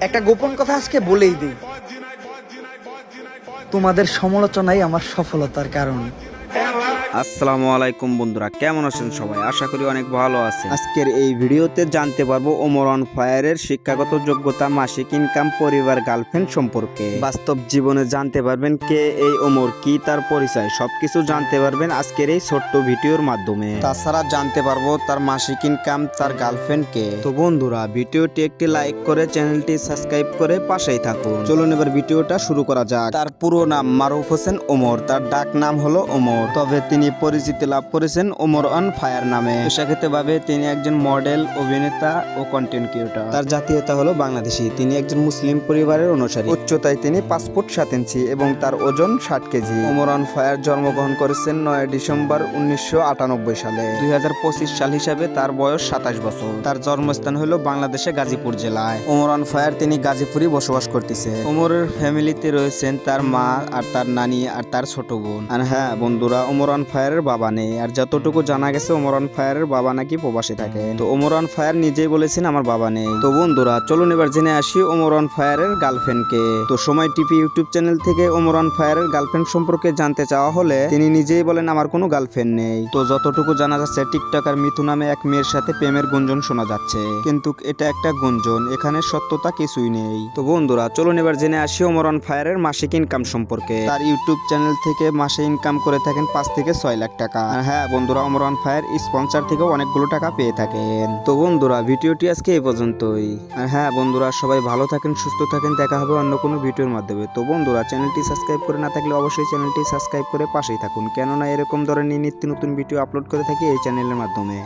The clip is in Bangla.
একটা গোপন কথা আজকে বলেই দিই। তোমাদের সমালোচনাই আমার সফলতার কারণ। আসসালামু আলাইকুম বন্ধুরা, কেমন আছেন সবাই? আশা করি অনেক ভালো আছে আজকের এই ভিডিওতে জানতে পারব ওমর অন ফায়ারের শিক্ষাগত যোগ্যতা, মাসিক ইনকাম, পরিবার, গার্লফ্রেন্ড সম্পর্কে। বাস্তব জীবনে জানতে পারবেন কে এই ওমর, কি তার পরিচয়, সবকিছু জানতে পারবেন আজকের এই ছোট্ট ভিডিওর মাধ্যমে। তাছাড়া জানতে পারব তার মাসিক ইনকাম, তার গার্লফ্রেন্ড কে। তো বন্ধুরা, ভিডিওটি একটি লাইক করে চ্যানেলটি সাবস্ক্রাইব করে পাশেই থাকুন। চলুন এবার ভিডিওটা শুরু করা যাক। তার পুরো নাম মারুফ হোসেন ওমর, তার ডাক নাম হলো ওমর। তবে তিনি পরিচিতি লাভ করেছেন ওমর অন ফায়ার নামে। পেশাগতভাবে তিনি একজন মডেল, অভিনেতা ও কন্টেন্ট ক্রিয়েটর তার জাতীয়তা হলো বাংলাদেশি। তিনি একজন মুসলিম পরিবারের অনুসারী। উচ্চতায় তিনি পাঁচ ফুট সাত ইঞ্চি এবং তার ওজন ষাট কেজি। ওমর অন ফায়ার জন্মগ্রহণ করেছেন নয় ডিসেম্বর উনিশশো আটানব্বই সালে। দুই হাজার পঁচিশ সাল হিসাবে তার বয়স সাতাশ বছর। তার জন্মস্থান হলো বাংলাদেশে গাজীপুর জেলায়। ওমর অন ফায়ার তিনি গাজীপুরে বসবাস করতেছে। ওমরের ফ্যামিলিতে রয়েছেন তার মা আর তার নানি আর তার ছোট বোন। আর হ্যাঁ বন্ধুরা, ওমর অন ফায়ারের বাবা নেই। আর যতটুকু জানা গেছে ওমর অন ফায়ারের বাবা নাকি প্রবাসী থাকে। তো ওমরান ফায়ার নিজেই বলেছেন, আমার বাবা নেই। তো বন্ধুরা, চলুন এবার জেনে আসি ওমর অন ফায়ারের গার্লফ্রেন্ড কে তো সময় টিভি ইউটিউব চ্যানেল থেকে ওমর অন ফায়ারের গার্লফ্রেন্ড সম্পর্কে জানতে চাওয়া হলে তিনি নিজেই বলেন, আমার কোনো গার্লফ্রেন্ড নেই। তো যতটুকু জানা যাচ্ছে টিকটকার মিথু নামে এক মেয়ের সাথে প্রেমের গুঞ্জন শোনা যাচ্ছে। কিন্তু এটা একটা গুঞ্জন, এখানে সত্যতা কিছুই নেই। তো বন্ধুরা, চলুন এবার জেনে আসি ওমর অন ফায়ারের মাসিক ইনকাম সম্পর্কে। তার ইউটিউব চ্যানেল থেকে মাসে ইনকাম করে থাকেন পাঁচ থেকে ছয় লাখ টাকা। আর হ্যাঁ বন্ধুরা অমরান ফায়ার স্পন্সার থেকেও অনেকগুলো টাকা পেয়ে থাকেন। তো বন্ধুরা, ভিডিওটি আজকে এই পর্যন্তই। আর হ্যাঁ বন্ধুরা, সবাই ভালো থাকেন, সুস্থ থাকেন, দেখা হবে অন্য কোনো ভিডিওর মাধ্যমে। তো বন্ধুরা, চ্যানেলটি সাবস্ক্রাইব করে না থাকলে অবশ্যই চ্যানেলটি সাবস্ক্রাইব করে পাশেই থাকুন। কেননা এরকম ধরনের নিত্য নতুন ভিডিও আপলোড করে থাকি এই চ্যানেলের মাধ্যমে।